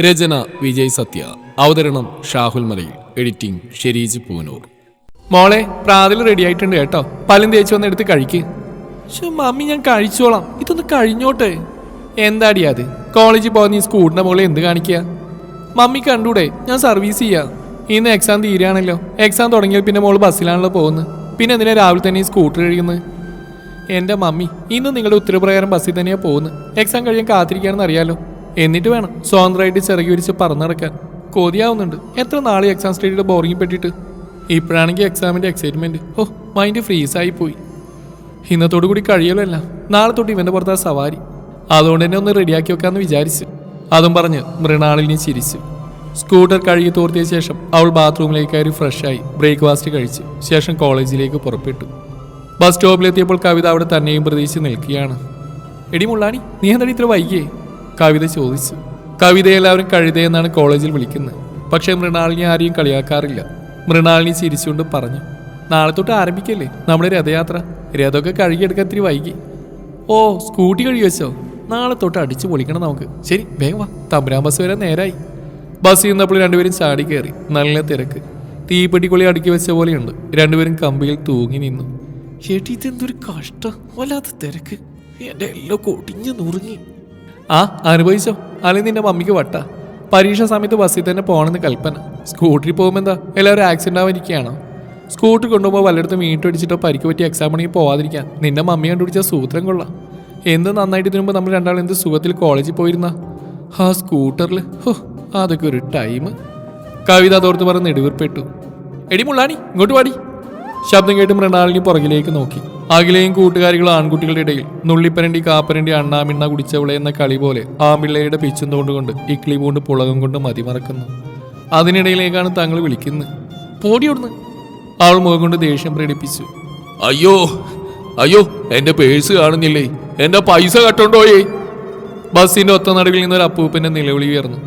രചന വിജയ് സത്യ. അവതരണം ഷാഹുൽ മലയിൽ. എഡിറ്റിംഗ് ഷെരീജ് പൂനൂർ. മോളെ പ്രാതിൽ റെഡി ആയിട്ടുണ്ട് കേട്ടോ. പല്ലും തേച്ച് വന്ന് എടുത്ത് കഴിക്ക്. മമ്മി ഞാൻ കഴിച്ചോളാം. ഇതൊന്ന് കഴിഞ്ഞോട്ടെ. എന്താടി അത്? കോളേജിൽ പോകുന്ന നീ സ്കൂളിന്റെ മുകളിൽ എന്ത് കാണിക്കുക മമ്മി കണ്ടൂടെ ഞാൻ സർവീസ് ചെയ്യാം. ഇന്ന് എക്സാം തീരുകയാണല്ലോ. എക്സാം തുടങ്ങിയാൽ പിന്നെ മോൾ ബസ്സിലാണല്ലോ പോകുന്നത്. പിന്നെ എന്തിനാ രാവിലെ തന്നെ ഈ സ്കൂട്ടർ കഴിയുന്നത് എന്റെ മമ്മി ഇന്ന് നിങ്ങളുടെ ഉത്തരപ്രകാരം ബസ്സിൽ തന്നെയാണ് പോകുന്നത്. എക്സാം കഴിയാൻ കാത്തിരിക്കുകയാണെന്ന് അറിയാലോ. എന്നിട്ട് വേണം സ്വതന്ത്രമായിട്ട് ചിറകി വിരിച്ച് പറന്നടക്കാൻ. കൊതിയാവുന്നുണ്ട്. എത്ര നാളെ എക്സാം സ്റ്റഡിയുടെ ബോറിംഗ് പെട്ടിട്ട്? ഇപ്പോഴാണെങ്കിൽ എക്സാമിന്റെ എക്സൈറ്റ്മെന്റ് ഓ മൈൻഡ് ഫ്രീസായി പോയി ഇന്നത്തോടു കൂടി കഴിയലല്ല നാളെ തൊട്ട് ഇവന്റെ പുറത്താ സവാരി. അതുകൊണ്ട് തന്നെ ഒന്ന് റെഡിയാക്കി വെക്കാമെന്ന് വിചാരിച്ചു. അതും പറഞ്ഞ് മൃണാളിനെ ചിരിച്ചു. സ്കൂട്ടർ കഴുകി തോർത്തിയ ശേഷം അവൾ ബാത്റൂമിലേക്ക് കയറി ഫ്രഷായി ബ്രേക്ക്ഫാസ്റ്റ് കഴിച്ച് ശേഷം കോളേജിലേക്ക് പുറപ്പെട്ടു. ബസ് സ്റ്റോപ്പിലെത്തിയപ്പോൾ കവിത അവിടെ തന്നെയും പ്രതീക്ഷിച്ച് നിൽക്കുകയാണ്. എടി മുള്ളാണി നീ എന്താടി ഇത്ര വൈകിയേ? കവിത ചോദിച്ചു. കവിത എല്ലാവരും കഴുതയെന്നാണ് കോളേജിൽ വിളിക്കുന്നത്. പക്ഷേ മൃണാളിനി ആരെയും കളിയാക്കാറില്ല. മൃണാളിനി ചിരിച്ചുകൊണ്ട് പറഞ്ഞു നാളെ തൊട്ട് ആരംഭിക്കല്ലേ? നമ്മുടെ രഥയാത്ര. രഥമൊക്കെ കഴുകിയെടുക്കാൻ ഇത്തിരി വൈകി. ഓ സ്കൂട്ടി കഴുകി വെച്ചോ? നാളെ തൊട്ട് അടിച്ചു പൊളിക്കണം നമുക്ക്. ശരി വേഗം വാ. തമ്പുരാൻ ബസ് വരാൻ നേരായി. ബസ് ചെയ്യുന്നപ്പോൾ രണ്ടുപേരും ചാടി കയറി. നല്ല തിരക്ക്. കൊളി അടുക്കി വെച്ച പോലെയുണ്ട്. രണ്ടുപേരും കമ്പിയിൽ തൂങ്ങി നിന്നു. ചേട്ടി ഇതെന്തൊരു കഷ്ടം. വല്ലാത്ത തിരക്ക്. എന്റെ എല്ലാം കൊടിഞ്ഞു നുറുങ്ങി. ആ അനുഭവിച്ചോ? അല്ലെങ്കിൽ നിന്റെ മമ്മിക്ക് വട്ട? പരീക്ഷ സമയത്ത് ബസ്സിൽ തന്നെ പോകണമെന്ന് കൽപ്പന. സ്കൂട്ടറിൽ പോകുമ്പോൾ എന്താ? എല്ലാവരും ആക്സിഡന്റ് ആവാതിരിക്കുകയാണോ സ്കൂട്ടർ കൊണ്ടുപോകുമ്പോൾ വല്ലയിടത്തും വീട്ടടിച്ചിട്ടോ പരിക്ക് പറ്റി എക്സാം ആണെങ്കിൽ പോവാതിരിക്കാൻ? നിന്റെ മമ്മി കണ്ടുപിടിച്ച സൂത്രം കൊള്ളാം. എന്ത് നന്നായിട്ട് ഇതിനുമുമ്പ് നമ്മൾ രണ്ടാളും എന്ത് സുഖത്തിൽ കോളേജിൽ പോയിരുന്ന? ആ സ്കൂട്ടറിൽ ഹോ അതൊക്കെ ഒരു ടൈം കവിത അതോർത്ത് പറഞ്ഞ് നെടുവീർപ്പെട്ടു എടി മുള്ളാണി ഇങ്ങോട്ട് പാടി ശബ്ദം കേട്ട് മൃണാളിനി പുറകിലേക്ക് നോക്കി. അഖിലെയും കൂട്ടുകാരികളും ആൺകുട്ടികളുടെ ഇടയിൽ നുള്ളിപ്പരണ്ടി കാപ്പരണ്ടി അണ്ണാമിണ്ണ കുടിച്ചവളെ എന്ന കളി പോലെ ആമ്പിള്ളയുടെ പിച്ചും തോണ്ടുകൊണ്ട് ഇക്ലി പൂണ്ട് പുളകം കൊണ്ട് മതിമറക്കുന്നു അതിനിടയിലേക്കാണ് തങ്ങൾ വിളിക്കുന്നത്. പോടിയോടുന്ന് അവൾ മുഖം കൊണ്ട് ദേഷ്യം പ്രകടിപ്പിച്ചു. അയ്യോ അയ്യോ എന്റെ പേഴ്സ് കാണുന്നില്ലേ? എന്റെ പൈസ കട്ടുണ്ടോയേ ബസ്സിന്റെ ഒത്ത നടുവിൽ നിന്നൊരു അപ്പൂപ്പന്റെ നിലവിളി ഉയർന്നു.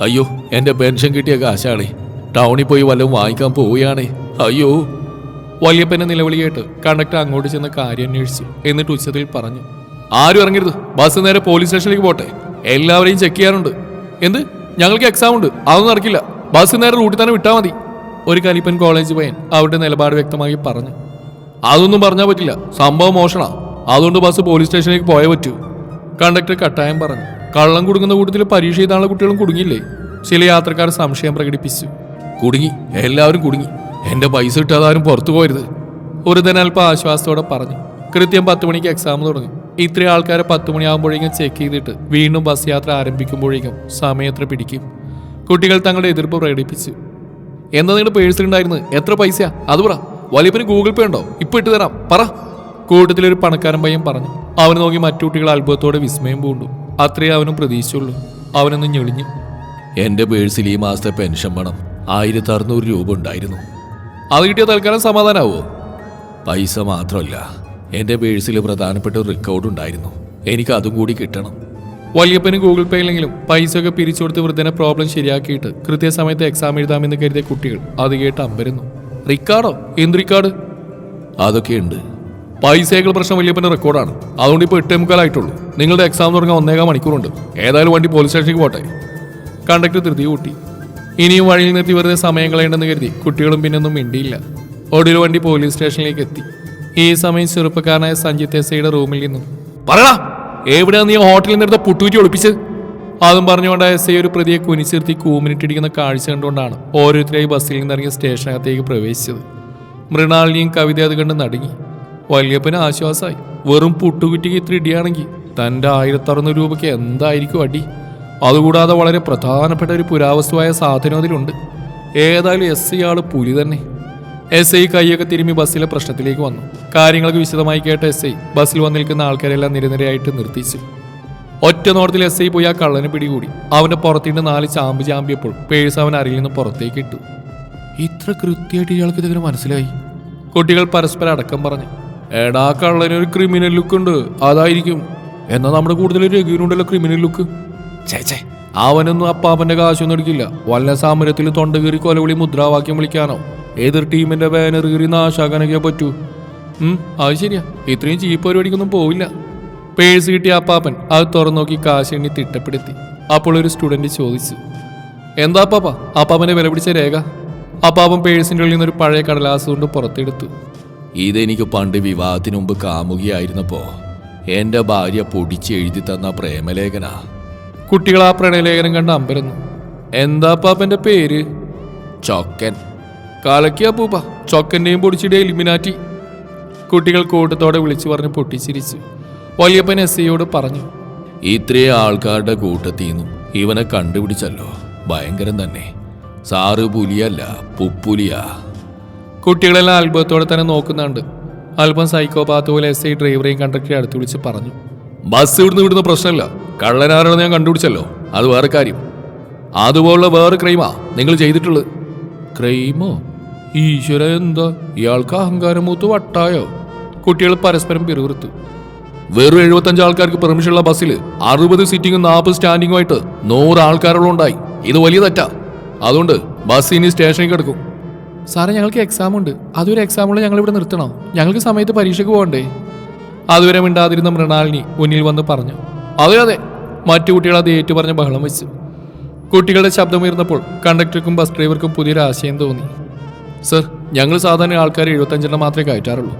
അയ്യോ എന്റെ പെൻഷൻ കിട്ടിയ കാശാണേ. ടൗണിൽ പോയി വല്ലതും വാങ്ങിക്കാൻ പോവുകയാണേ. അയ്യോ വല്യപ്പന്റെ നിലവിളിയായിട്ട് കണ്ടക്ടർ അങ്ങോട്ട് ചെന്ന് കാര്യം അന്വേഷിച്ചു. എന്നിട്ട് ഉച്ചത്തിൽ പറഞ്ഞു ആരും ഇറങ്ങരുത്. ബസ് നേരെ പോലീസ് സ്റ്റേഷനിലേക്ക് പോട്ടെ. എല്ലാവരെയും ചെക്ക് ചെയ്യാറുണ്ട് എന്ത്? ഞങ്ങൾക്ക് എക്സാം ഉണ്ട്. അതൊന്നും നടക്കില്ല. ബസ് നേരെ റൂട്ടിൽ തന്നെ വിട്ടാൽ മതി. ഒരു കലിപ്പൻ കോളേജ് പയ്യൻ അവരുടെ നിലപാട് വ്യക്തമാക്കി പറഞ്ഞു. അതൊന്നും പറഞ്ഞാൽ പറ്റില്ല. സംഭവം മോഷണ. അതുകൊണ്ട് ബസ് പോലീസ് സ്റ്റേഷനിലേക്ക് പോയേ പറ്റൂ. കണ്ടക്ടർ കട്ടായം പറഞ്ഞു. കള്ളം കുടുങ്ങുന്ന കൂട്ടത്തിൽ പരീക്ഷ എഴുതാനുള്ള കുട്ടികളും കുടുങ്ങിയില്ലേ? ചില യാത്രക്കാർ സംശയം പ്രകടിപ്പിച്ചു. കുടുങ്ങി. എല്ലാവരും കുടുങ്ങി. എന്റെ പൈസ ഇട്ടാതെ ആരും പുറത്തു പോരുത്. ഒരു അല്പം ആശ്വാസത്തോടെ പറഞ്ഞു. കൃത്യം പത്ത് മണിക്ക് എക്സാം തുടങ്ങി. ഇത്രയും ആൾക്കാരെ പത്ത് മണിയാകുമ്പോഴേക്കും ചെക്ക് ചെയ്തിട്ട് വീണ്ടും ബസ് യാത്ര ആരംഭിക്കുമ്പോഴേക്കും സമയത്ര പിടിക്കും. കുട്ടികൾ തങ്ങളുടെ എതിർപ്പ് പ്രകടിപ്പിച്ചു. എന്താ നിങ്ങളുടെ പേഴ്സിലുണ്ടായിരുന്നു എത്ര പൈസയാ? അത് പറ. വലിയപ്പന് ഗൂഗിൾ പേ ഉണ്ടോ? ഇപ്പൊ ഇട്ട് തരാം. പറ. കൂട്ടത്തിലൊരു പണക്കാരൻ പയ്യൻ പറഞ്ഞു. അവന് നോക്കി മറ്റു കുട്ടികൾ അത്ഭുതത്തോടെ വിസ്മയം പൂണ്ടു. അത്രേ അവനും പ്രതീക്ഷിച്ചുള്ളൂ. അവനൊന്ന് ഞെളിഞ്ഞു. എന്റെ പേഴ്സിൽ ഈ മാസത്തെ പെൻഷൻ പണം ആയിരത്തി അറുന്നൂറ് രൂപ ഉണ്ടായിരുന്നു. അത് കിട്ടിയ തൽക്കാലം സമാധാനാവോ. പൈസ മാത്രമല്ല എന്റെ പേഴ്സിൽ പ്രധാനപ്പെട്ട ഒരു റെക്കോർഡ് ഉണ്ടായിരുന്നു. എനിക്ക് അതും കൂടി കിട്ടണം. വലിയപ്പന് ഗൂഗിൾ പേ ഇല്ലെങ്കിലും പൈസ ഒക്കെ പിരിച്ചു കൊടുത്ത് വൃദ്ധനെ പ്രോബ്ലം ശരിയാക്കിയിട്ട് കൃത്യസമയത്ത് എക്സാം എഴുതാമെന്ന് കരുതിയ കുട്ടികൾ അത് കേട്ട് അമ്പരുന്നു. റിക്കാർഡോ എന്ത് റിക്കാർഡ് അതൊക്കെയുണ്ട് പൈസകൾ പ്രശ്നം വലിയപ്പന്റെ റെക്കോർഡാണ് അതുകൊണ്ട് ഇപ്പോൾ എട്ടേ മുക്കാലായിട്ടുള്ളൂ. നിങ്ങളുടെ എക്സാം തുടങ്ങാൻ ഒന്നേകാൽ മണിക്കൂറുണ്ട്. ഏതായാലും വണ്ടി പോലീസ് സ്റ്റേഷനിലേക്ക് പോട്ടെ. കണ്ടക്ടർ ധൃതി കൂട്ടി ഇനിയും വഴിയിൽ നിർത്തി വെറുതെ സമയം കളയേണ്ടെന്ന് കരുതി കുട്ടികളും പിന്നൊന്നും മിണ്ടിയില്ല. ഒടുവിൽ വണ്ടി പോലീസ് സ്റ്റേഷനിലേക്ക് എത്തി. ഈ സമയം ചെറുപ്പക്കാരനായ സഞ്ജിത് എസ് ഐയുടെ റൂമിൽ നിന്നും. പറയടാ എവിടെയാണ് നീ ഹോട്ടലിൽ നിന്നെടുത്ത പുട്ടുകുറ്റി ഒളിപ്പിച്ച് അതും പറഞ്ഞുകൊണ്ട് എസ് ഐ ഒരു പ്രതിയെ കുനിച്ചിരുത്തി കൂമിനിട്ടിരിക്കുന്ന കാഴ്ച കണ്ടുകൊണ്ടാണ് ഓരോരുത്തരായി ബസ്സിൽ നിന്നിറങ്ങി സ്റ്റേഷനകത്തേക്ക് പ്രവേശിച്ചത്. മൃണാളിനിയും കവിത അത് കണ്ട് നടുങ്ങി. വല്യപ്പന് ആശ്വാസമായി. വെറും പുട്ടുകുറ്റിക്ക് ഇത്ര ഇടിയാണെങ്കിൽ തന്റെ ആയിരത്തറുന്നൂറ് രൂപയ്ക്ക് എന്തായിരിക്കും അടി? അതുകൂടാതെ വളരെ പ്രധാനപ്പെട്ട ഒരു പുരാവസ്തുവായ സാധനം അതിലുണ്ട്. ഏതായാലും എസ് ഐ ആൾ പുലി തന്നെ. എസ് ഐ കൈയൊക്കെ തിരുമ്മി ബസ്സിലെ പ്രശ്നത്തിലേക്ക് വന്നു. കാര്യങ്ങളൊക്കെ വിശദമായി കേട്ട എസ് ഐ ബസ്സിൽ വന്നിരിക്കുന്ന ആൾക്കാരെല്ലാം നിരനിരയായിട്ട് നിർത്തിച്ചു. ഒറ്റ നോട്ടത്തിൽ എസ് ഐ പോയി ആ കള്ളനെ പിടികൂടി. അവന്റെ പുറത്തിട്ട് നാല് ചാമ്പ് ചാമ്പിയപ്പോൾ പേഴ്സ് അവൻ അരയിൽ നിന്ന് പുറത്തേക്ക് ഇട്ടു. ഇത്ര കൃത്യമായിട്ട് ഇയാൾക്ക് ഇതെങ്ങനെ മനസ്സിലായി? കുട്ടികൾ പരസ്പരം അടക്കം പറഞ്ഞു. എടാ കള്ളനൊരു ക്രിമിനൽ ലുക്ക് ഉണ്ട്. അതായിരിക്കും. എന്നാൽ നമ്മുടെ കൂടുതൽ രഘുവിനുണ്ടല്ലോ ക്രിമിനൽ ലുക്ക് ചേച്ചേ അവനൊന്നും അപ്പാപ്പന്റെ കാശൊന്നും എടുക്കില്ല. വല്ല സാമരത്തിൽ തൊണ്ട കീറി കൊലവിളി മുദ്രാവാക്യം വിളിക്കാനോ. ഏതൊരു ടീമിന്റെ ബാനർ കീറി നാശാക്കാനൊക്കെ പറ്റൂ. ഉം അത് ശരിയാ. ഇത്രയും ചീപ്പ് പരിപാടിക്കൊന്നും പോവില്ല. പേഴ്സ് കിട്ടിയ അപ്പാപ്പൻ അത് തുറന്നു നോക്കി കാശ് എണ്ണി തിട്ടപ്പെടുത്തി. അപ്പോൾ ഒരു സ്റ്റുഡന്റ് ചോദിച്ചു. എന്താ അപ്പാപ്പ? അപ്പാപ്പന്റെ വില പിടിച്ച രേഖ? അപ്പാപ്പൻ പേഴ്സിന്റെ ഉള്ളിൽ നിന്നൊരു പഴയ കടലാസ് കൊണ്ട് പുറത്തെടുത്തു. ഇതെനിക്ക് പണ്ട് വിവാഹത്തിന് മുമ്പ് കാമുകിയായിരുന്നപ്പോ എന്റെ ഭാര്യ പൊടിച്ച് എഴുതി തന്ന പ്രേമലേഖന. കുട്ടികൾ ആ പ്രണയലേഖനം കണ്ട് അമ്പരന്നു. എന്താ പാപ്പന്റെ പേര്? ചൊക്കൻ. കാലക്കിയാ പൂപ്പ. ചോക്കന്റെയും പൊടിച്ചിടിയ എലിമിനാറ്റി കുട്ടികൾ കൂട്ടത്തോടെ വിളിച്ചു പറഞ്ഞ് പൊട്ടിച്ചിരിച്ചു. വലിയപ്പൻ എസ് ഐയോട് പറഞ്ഞു ഇത്രയും ആൾക്കാരുടെ കൂട്ടത്തിൽ നിന്നും ഇവനെ കണ്ടുപിടിച്ചല്ലോ. ഭയങ്കരം തന്നെ. സാറ് പുലിയല്ല പുപ്പുലിയാ. കുട്ടികളെല്ലാം അത്ഭുതത്തോടെ തന്നെ നോക്കുന്നുണ്ട്. അല്പം സൈക്കോപാത്ത് പോലെ എസ് ഐ ഡ്രൈവറെയും കണ്ടക്ടറെ അടുത്ത് വിളിച്ച് പറഞ്ഞു ബസ് ഇവിടുന്ന് വിടുന്ന പ്രശ്നമില്ല. കള്ളനാരാണെന്ന് ഞാൻ കണ്ടുപിടിച്ചല്ലോ. അത് വേറെ കാര്യം. അതുപോലുള്ള വേറെ ക്രൈമാ നിങ്ങൾ ചെയ്തിട്ടുള്ളത്. ക്രൈമോ? ഈശ്വര എന്താ? ഇയാൾക്ക് അഹങ്കാരം മൂത്ത് വട്ടായോ? കുട്ടികൾ പരസ്പരം പിറുവിറുത്തു വെറും എഴുപത്തഞ്ച് ആൾക്കാർക്ക് പെർമിഷൻ ഉള്ള ബസ്സിൽ അറുപത് സീറ്റിംഗും നാൽപ്പത് സ്റ്റാൻഡിങ്ങുമായിട്ട് നൂറ് ആൾക്കാരോളം ഉണ്ടായി. ഇത് വലിയ തെറ്റാ. അതുകൊണ്ട് ബസ് ഇനി സ്റ്റേഷനിൽ കിടക്കും. സാറേ ഞങ്ങൾക്ക് എക്സാം ഉണ്ട്. അതൊരു എക്സാമുള്ള ഞങ്ങൾ ഇവിടെ നിർത്തണം. ഞങ്ങൾക്ക് സമയത്ത് പരീക്ഷയ്ക്ക് പോകണ്ടേ? അതുവരെ മിണ്ടാതിരുന്ന മൃണാലിനി മുന്നിൽ വന്ന് പറഞ്ഞു. അതെ അതെ. മറ്റു കുട്ടികൾ അത് ഏറ്റുപറഞ്ഞ ബഹളം വെച്ചു. കുട്ടികളുടെ ശബ്ദമുയർന്നപ്പോൾ കണ്ടക്ടർക്കും ബസ് ഡ്രൈവർക്കും പുതിയൊരു ആശയം തോന്നി. സർ ഞങ്ങൾ സാധാരണ ആൾക്കാർ എഴുപത്തഞ്ചെണ്ണം മാത്രമേ കയറ്റാറുള്ളൂ.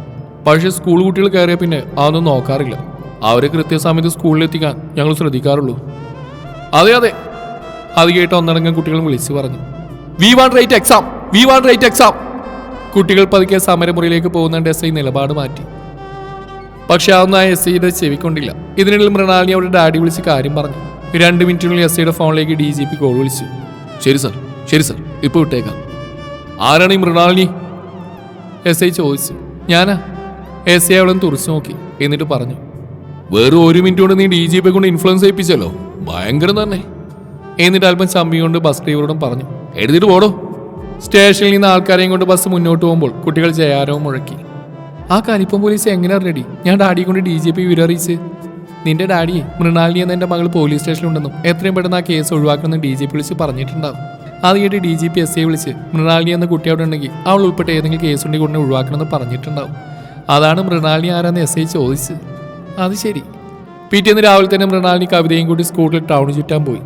പക്ഷേ സ്കൂൾ കുട്ടികൾ കയറിയ പിന്നെ അതൊന്നും നോക്കാറില്ല. അവരെ കൃത്യസമയത്ത് സ്കൂളിലെത്തിക്കാൻ ഞങ്ങൾ ശ്രദ്ധിക്കാറുള്ളൂ. അതെ അതെ. അത് കേട്ട് ഒന്നടങ്കം കുട്ടികൾ വിളിച്ചു പറഞ്ഞു. We want write exam we want write exam കുട്ടികൾ പതുക്കെ സമരമുറിയിലേക്ക് പോകുന്ന ഡെസൈ നിലപാട് മാറ്റി. പക്ഷെ അതൊന്നും ആ എസ് ഐയുടെ ചെവിക്കൊണ്ടില്ല. ഇതിനിടയിൽ മൃണാലിനി അവരുടെ ഡാഡി വിളിച്ച് കാര്യം പറഞ്ഞു. രണ്ട് മിനിറ്റിനുള്ളിൽ എസ് ഐയുടെ ഫോണിലേക്ക് ഡി ജി പി കോൾ വിളിച്ചു. ശരി സർ ശരി സർ ഇപ്പോൾ വിട്ടേക്കാം. ആരാണ് ഈ മൃണാലിനി? എസ് ഐ ചോദിച്ചു. ഞാനാ. എസ് ഐ അവളെ തുറച്ചു നോക്കി. എന്നിട്ട് പറഞ്ഞു. വേറെ ഒരു മിനിറ്റ് കൊണ്ട് നീ ഡി ജി പി കൊണ്ട് ഇൻഫ്ലുവൻസ് ചെയ്യിപ്പിച്ചല്ലോ ഭയങ്കരം തന്നെ. എന്നിട്ട് അല്പം ചമ്മി കൊണ്ട് ബസ് ഡ്രൈവറോടും പറഞ്ഞു. എഴുതിട്ട് പോടോ. സ്റ്റേഷനിൽ നിന്ന് ആൾക്കാരെയും കൊണ്ട് ബസ് മുന്നോട്ട് പോകുമ്പോൾ കുട്ടികൾ ജയാരവും മുഴക്കി. ആ കലിപ്പം പോലീസ് എങ്ങനെ അറിഞ്ഞടി ഞാൻ ഡാഡിയെ കൊണ്ട് ഡി ജി പി വിവരം അറിയിച്ച്. നിന്റെ ഡാഡി മൃണാലിനി എന്ന എന്റെ മകൾ പോലീസ് സ്റ്റേഷനിലുണ്ടെന്നും എത്രയും പെട്ടെന്ന് ആ കേസ് ഒഴിവാക്കണമെന്ന് ഡി ജി പി വിളിച്ച് പറഞ്ഞിട്ടുണ്ടാവും. അത് കേട്ട് D G P S I വിളിച്ച് മൃണാലിനി എന്ന കുട്ടി അവിടെ ഉണ്ടെങ്കിൽ അവൾ ഉൾപ്പെട്ട ഏതെങ്കിലും കേസ് ഉണ്ടെങ്കിൽ കൊണ്ട് ഒഴിവാക്കണമെന്ന് പറഞ്ഞിട്ടുണ്ടാവും. അതാണ് മൃണാലിനി ആരാന്ന് എസ് ഐ ചോദിച്ചത്. അത് ശരി. പിറ്റേന്ന് രാവിലെ തന്നെ മൃണാലിനി കവിതയും കൂടി സ്കൂട്ടിൽ ടൗൺ ചുറ്റാൻ പോയി.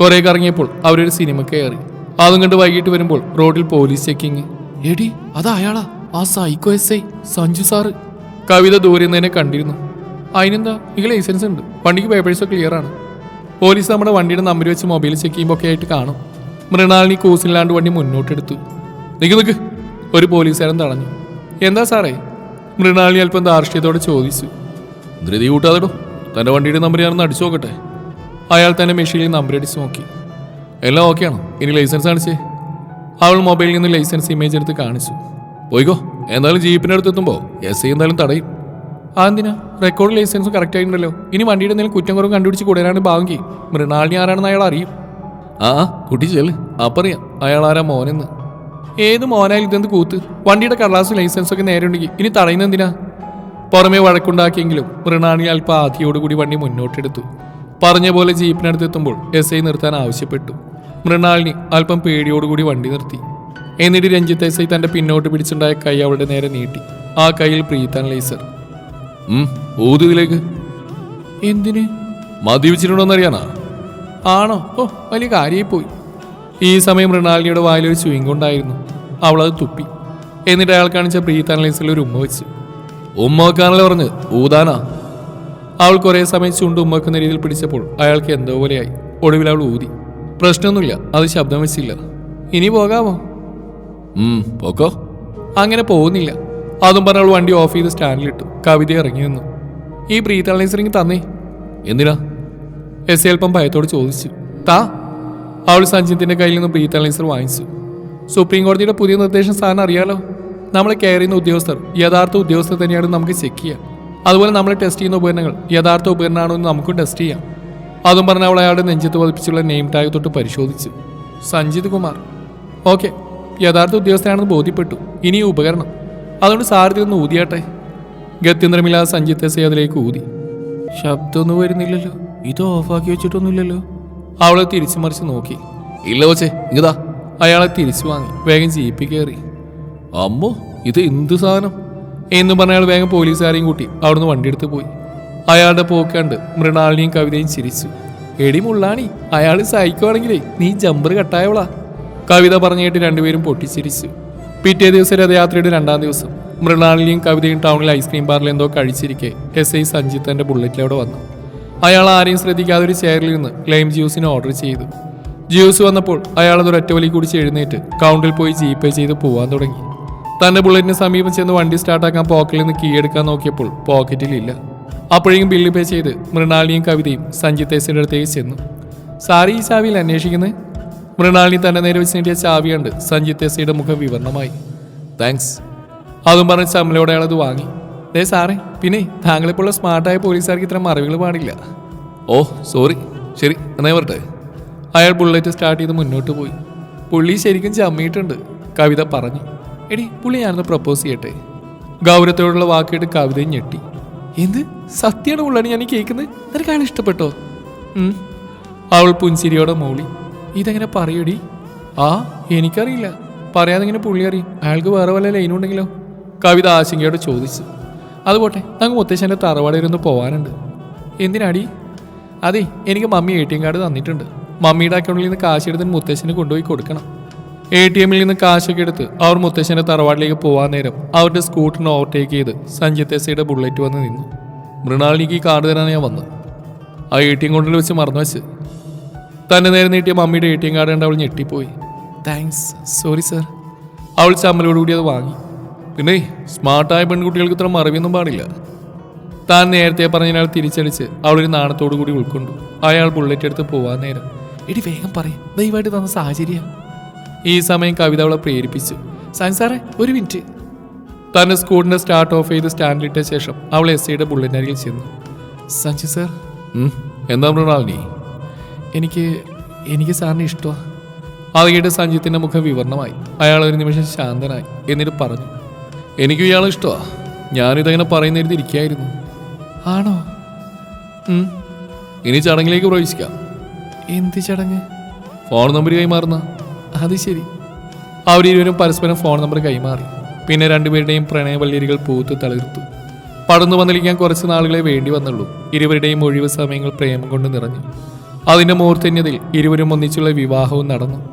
കുറേ കറങ്ങിയപ്പോൾ അവരൊരു സിനിമ കയറി. അതും കണ്ട് വൈകിട്ട് വരുമ്പോൾ റോഡിൽ പോലീസ് ചെക്കിങ് എടി അത് അയാളാ. ആ psycho S I Sanju sir. Kavitha ദൂരെ നിന്ന് തന്നെ കണ്ടിരുന്നു. അതിനെന്താ? എനിക്ക് ലൈസൻസ് ഉണ്ട്. വണ്ടിക്ക് പേപ്പേഴ്സ് ക്ലിയർ ആണ്. പോലീസ് നമ്മുടെ വണ്ടിയുടെ നമ്പർ വെച്ച് മൊബൈൽ ചെക്ക് ചെയ്യുമ്പോൾ ഒക്കെ ആയിട്ട് കാണും. മൃണാലിനി കൂസില്ലാണ്ട് വണ്ടി മുന്നോട്ടെടുത്തു. നിക്ക് നിൽക്ക് ഒരു പോലീസുകാരൻ തടഞ്ഞു. എന്താ സാറേ? മൃണാലിനി അല്പം ധാർഷ്ട്യത്തോടെ ചോദിച്ചു. ധൃതി കൂട്ടാതെടോ. തന്റെ വണ്ടിയുടെ നമ്പർ ഞാനൊന്ന് അടിച്ചു നോക്കട്ടെ. അയാൾ തന്നെ മെഷീനിൽ നമ്പർ അടിച്ച് നോക്കി. എല്ലാം ഓക്കെയാണോ ഇനി ലൈസൻസ് കാണിച്ചേ? അവൾ മൊബൈലിൽ നിന്ന് ലൈസൻസ് ഇമേജ് എടുത്ത് കാണിച്ചു. പോയിക്കോ. എന്തായാലും ജീപ്പിനടുത്ത് എത്തുമ്പോൾ എത്തുമ്പോ എസ് ഐ എന്തായാലും തടയും. അതെന്തിനാ റെക്കോർഡ് ലൈസൻസ് കറക്റ്റ് ആയിട്ടുണ്ടല്ലോ. ഇനി വണ്ടിയുടെ എന്തെങ്കിലും കുറ്റം കുറവ് കണ്ടുപിടിച്ച് കൂടാനാണ് ബാങ്കി മൃണാളിനി ആരാണെന്ന് അയാൾ അറിയും. ആ കുട്ടി ചെല്ല്. അപ്പറിയാം. അയാൾ ആരാ മോനെന്ന്. ഏത് മോനായാലും ഇതെന്ത് കൂത്ത്? വണ്ടിയുടെ കടലാസ് ലൈസൻസ് ഒക്കെ നേരെ ഉണ്ടെങ്കിൽ ഇനി തടയുന്ന എന്തിനാ? പുറമെ വഴക്കുണ്ടാക്കിയെങ്കിലും മൃണാളി അല്പം ആധിയോടുകൂടി വണ്ടി മുന്നോട്ടെടുത്തു. പറഞ്ഞ പോലെ ജീപ്പിനടുത്ത് എത്തുമ്പോൾ എസ് ഐ നിർത്താൻ ആവശ്യപ്പെട്ടു. മൃണാളിനി അല്പം പേടിയോടുകൂടി വണ്ടി നിർത്തി. എന്നിട്ട് രഞ്ജിത്ത് എസ് ഐ തന്റെ പിന്നോട്ട് പിടിച്ചുണ്ടായ കൈ അവളുടെ നേരെ നീട്ടി. ആ കയ്യിൽ പ്രീത്താൻ ലേസർ. ഉം ഊതിലേക്ക് എന്തിന്? മദ്യപിച്ചിട്ടുണ്ടോന്നറിയാനാ? ആണോ? ഓ വലിയ കാര്യമായി പോയി. ഈ സമയം മൃണാലിനിയുടെ വായിലൊരു ചുയിങ് കൊണ്ടായിരുന്നു അവളത് തുപ്പി. എന്നിട്ട് അയാൾ കാണിച്ച പ്രീത്താൻ അനലൈസിൽ ഒരു ഉമ്മ വെച്ച്. ഉമ്മ വെക്കാനല്ലേ പറഞ്ഞ്? ഊതാനാ? അവൾ കുറേ സമയം ചുണ്ട് ഉമ്മ വെക്കുന്ന രീതിയിൽ പിടിച്ചപ്പോൾ അയാൾക്ക് എന്തോ പോലെയായി. ഒടുവിൽ അവൾ ഊതി. പ്രശ്നമൊന്നുമില്ല അത് ശബ്ദം വെച്ചില്ല. ഇനി പോകാമോ? പോക്കോ. അങ്ങനെ പോകുന്നില്ല. അതും പറഞ്ഞവൾ വണ്ടി ഓഫ് ചെയ്ത് സ്റ്റാൻഡിലിട്ടു കവിത ഇറങ്ങി നിന്നു ഈ ബ്രീത്ത് അനലൈസറിങ് തന്നേ. എന്തിനാ? എസ് അല്പം ഭയത്തോട് ചോദിച്ചു. താ. അവൾ സഞ്ജിത്തിന്റെ കയ്യിൽ നിന്ന് ബ്രീത്ത് അനലൈസർ വാങ്ങിച്ചു. സുപ്രീം കോടതിയുടെ പുതിയ നിർദ്ദേശം സാറിന് അറിയാലോ? നമ്മളെ കെയർ ചെയ്യുന്ന ഉദ്യോഗസ്ഥർ യഥാർത്ഥ ഉദ്യോഗസ്ഥർ തന്നെയാണ് നമുക്ക് ചെക്ക് ചെയ്യാം. അതുപോലെ നമ്മൾ ടെസ്റ്റ് ചെയ്യുന്ന ഉപകരണങ്ങൾ യഥാർത്ഥ ഉപകരണമാണോ എന്ന് നമുക്കും ടെസ്റ്റ് ചെയ്യാം. അതും പറഞ്ഞ് അവൾ അയാളുടെ നെഞ്ചത്ത് പതിപ്പിച്ചുള്ള നെയിം ടാഗ് തൊട്ട് പരിശോധിച്ചു. സഞ്ജിത് കുമാർ. ഓക്കെ യഥാർത്ഥ ഉദ്യോഗസ്ഥനാണെന്ന് ബോധ്യപ്പെട്ടു. ഇനി ഉപകരണം. അതുകൊണ്ട് സാരഥി ഒന്ന് ഊതിയാട്ടെ. ഗത്യന്ത്രമില്ല സഞ്ജിത്തെ സേതിലേക്ക് അതിലേക്ക് ഊതി. ശബ്ദമൊന്നും വരുന്നില്ലല്ലോ. ഇത് ഓഫാക്കി വെച്ചിട്ടൊന്നുമില്ലല്ലോ. അവളെ തിരിച്ചു മറിച്ച് നോക്കി. ഇല്ല വച്ചേ ഇതാ അയാളെ തിരിച്ചു വാങ്ങി. വേഗം ജീപ്പി കയറി. അമ്മോ ഇത് എന്ത് സാധനം? എന്നും പറഞ്ഞ അയാൾ വേഗം പോലീസുകാരെയും കൂട്ടി അവിടുന്ന് വണ്ടിയെടുത്ത് പോയി. അയാളുടെ പോക്കണ്ട് മൃണാളിനിയും കവിതയും ചിരിച്ചു. എടി മുള്ളാണി അയാൾ സഹിക്കുവാണെങ്കിലേ നീ ജമ്പർ കട്ടായവളാ. കവിത പറഞ്ഞു കേട്ട് രണ്ടുപേരും പൊട്ടിച്ചിരിച്ചു. പിറ്റേ ദിവസം രഥയാത്രയുടെ രണ്ടാം ദിവസം മൃണാളിനിയും കവിതയും ടൗണിൽ ഐസ്ക്രീം ബാറിൽ എന്തോ കഴിച്ചിരിക്കെ എസ് ഐ സഞ്ജിത്ത് തന്റെ ബുള്ളറ്റിലൂടെ വന്നു. അയാൾ ആരെയും ശ്രദ്ധിക്കാതെ ഒരു ചെയറിൽ നിന്ന് ലൈം ജ്യൂസിന് ഓർഡർ ചെയ്തു. ജ്യൂസ് വന്നപ്പോൾ അയാൾ അത് ഒരൊറ്റ വലി കുടിച്ച് എഴുന്നേറ്റ് കൗണ്ടിൽ പോയി ജീപേ ചെയ്ത് പോവാൻ തുടങ്ങി. തന്റെ ബുള്ളറ്റിന് സമീപം ചെന്ന് വണ്ടി സ്റ്റാർട്ടാക്കാൻ പോക്കറ്റിൽ നിന്ന് കീ എടുക്കാൻ നോക്കിയപ്പോൾ പോക്കറ്റിലില്ല അപ്പോഴേക്കും ബില്ല് പേ ചെയ്ത് മൃണാളിനിയും കവിതയും സഞ്ജിത്ത് എസിന്റെ അടുത്തേക്ക് ചെന്നു. സാറി ഈ ചാവിയിൽ അന്വേഷിക്കുന്നത് മൃണാളിനി തന്നെ നേരെ വെച്ച് നീട്ടിയ ചാവിയുണ്ട്. സഞ്ജിത് എസിയുടെ മുഖം വിവരണമായി താങ്ക്സ്. അതും പറഞ്ഞ് ചമ്മലോടെ അയാളത് വാങ്ങി. ദേ സാറേ പിന്നെ താങ്കളിപ്പോൾ സ്മാർട്ടായ പോലീസുകാർക്ക് ഇത്ര മറവികൾ പാടില്ല. Oh sorry. ശരി എന്നാ പറട്ടെ അയാൾ ബുള്ളറ്റ് സ്റ്റാർട്ട് ചെയ്ത് മുന്നോട്ട് പോയി. പുള്ളി ശരിക്കും ചമ്മിയിട്ടുണ്ട് കവിത പറഞ്ഞു. എടി പുള്ളി ഞാനൊന്ന് പ്രപ്പോസ് ചെയ്യട്ടെ. ഗൗരവത്തോടുള്ള വാക്കിട്ട് കവിതയും ഞെട്ടി. എന്ത്? സത്യമാണ് പുള്ളാണ് ഞാൻ കേൾക്കുന്നത്? നിനക്കാണ് ഇഷ്ടപ്പെട്ടോ. അവൾ പുഞ്ചിരിയോടെ മൂളി. ഇതെങ്ങനെ പറയടി? ആ എനിക്കറിയില്ല. പറയാതെ ഇങ്ങനെ പുള്ളി അറിയും അയാൾക്ക് വേറെ വല്ല ലൈനും ഉണ്ടെങ്കിലോ? കവിത ആശങ്കയോട് ചോദിച്ചു. അതുപോട്ടെ നമുക്ക് മുത്തശ്ശന്റെ തറവാടയിലൊന്ന് പോകാനുണ്ട് എന്തിനാടി? അതെ എനിക്ക് mummy A T M card തന്നിട്ടുണ്ട്. മമ്മിയുടെ അക്കൗണ്ടിൽ നിന്ന് കാശ് എടുത്ത് മുത്തശ്ശന് കൊണ്ടുപോയി കൊടുക്കണം. എ ടി എമ്മിൽ നിന്ന് കാശൊക്കെ എടുത്ത് അവർ മുത്തശ്ശന്റെ തറവാട്ടിലേക്ക് പോകാൻ നേരം അവരുടെ സ്കൂട്ടറിനെ ഓവർടേക്ക് ചെയ്ത് സഞ്ജയ് തെസയുടെ ബുള്ളറ്റ് വന്ന് നിന്നു. മൃണാളിനിക്ക് ഈ കാർഡ് തരാൻ ഞാൻ വന്നു ആ എ ടി എം കൊണ്ടിൽ വെച്ച് മറന്നു വെച്ച് തന്നെ നേരെ നീട്ടിയ മമ്മിയുടെ എ ടി എം കാർഡ് കണ്ട് അവൾ ഞെട്ടിപ്പോയി. താങ്ക്സ് സോറി സർ അവൾ ചമ്മലോടുകൂടി അത് വാങ്ങി. പിന്നെ സ്മാർട്ടായ പെൺകുട്ടികൾക്ക് ഇത്ര മറിവൊന്നും പാടില്ല. താൻ നേരത്തെ പറഞ്ഞതിനാൽ തിരിച്ചടിച്ച് അവളൊരു നാണത്തോടു കൂടി ഉൾക്കൊണ്ടു. അയാൾ ബുള്ളറ്റ് എടുത്ത് പോവാൻ നേരം. എടി വേഗം പറയും. ദയവായിട്ട് തന്ന സാഹചര്യം. ഈ സമയം കവിത അവളെ പ്രേരിപ്പിച്ചു. സാൻ സാറേ ഒരു മിനിറ്റ്. തന്റെ സ്കൂളിന്റെ സ്റ്റാർട്ട് ഓഫ് ചെയ്ത് സ്റ്റാൻഡിലിട്ട ശേഷം അവൾ എസ് ഐയുടെ ബുള്ളറ്റിനരികിൽ ചെന്നു. സഞ്ജു സാർ. എന്താ മൃണാളിനി എനിക്ക് എനിക്ക് സാറിന് ഇഷ്ടമാണ് അത് കേട്ട് സഞ്ജിത്തിന്റെ മുഖം വിവരണമായി അയാൾ ഒരു നിമിഷം ശാന്തനായി എന്നിട്ട് പറഞ്ഞു എനിക്കും ഇയാളെ ഇഷ്ടമാ ഞാനിതങ്ങനെ പറയുന്നിരുന്ന് ഇരിക്കായിരുന്നു ആണോ? ഇനി ചടങ്ങിലേക്ക് പ്രവേശിക്കാം. എന്ത് ചടങ്ങ്? ഫോൺ നമ്പർ കൈമാറുന്ന. അത് ശരി. അവരിരുവരും പരസ്പരം ഫോൺ നമ്പർ കൈമാറി. പിന്നെ രണ്ടുപേരുടെയും പ്രണയവല്ലിരികൾ പൂത്ത് തളിർത്തു. പടന്നു വന്നിരിക്കാൻ കുറച്ച് നാളുകളെ വേണ്ടി വന്നുള്ളൂ. ഇരുവരുടെയും ഒഴിവ് സമയങ്ങൾ പ്രേമം കൊണ്ട് നിറഞ്ഞു. അതിന്റെ മൂർധന്യതയിൽ ഇരുവരും ഒന്നിച്ചുള്ള വിവാഹവും നടന്നു.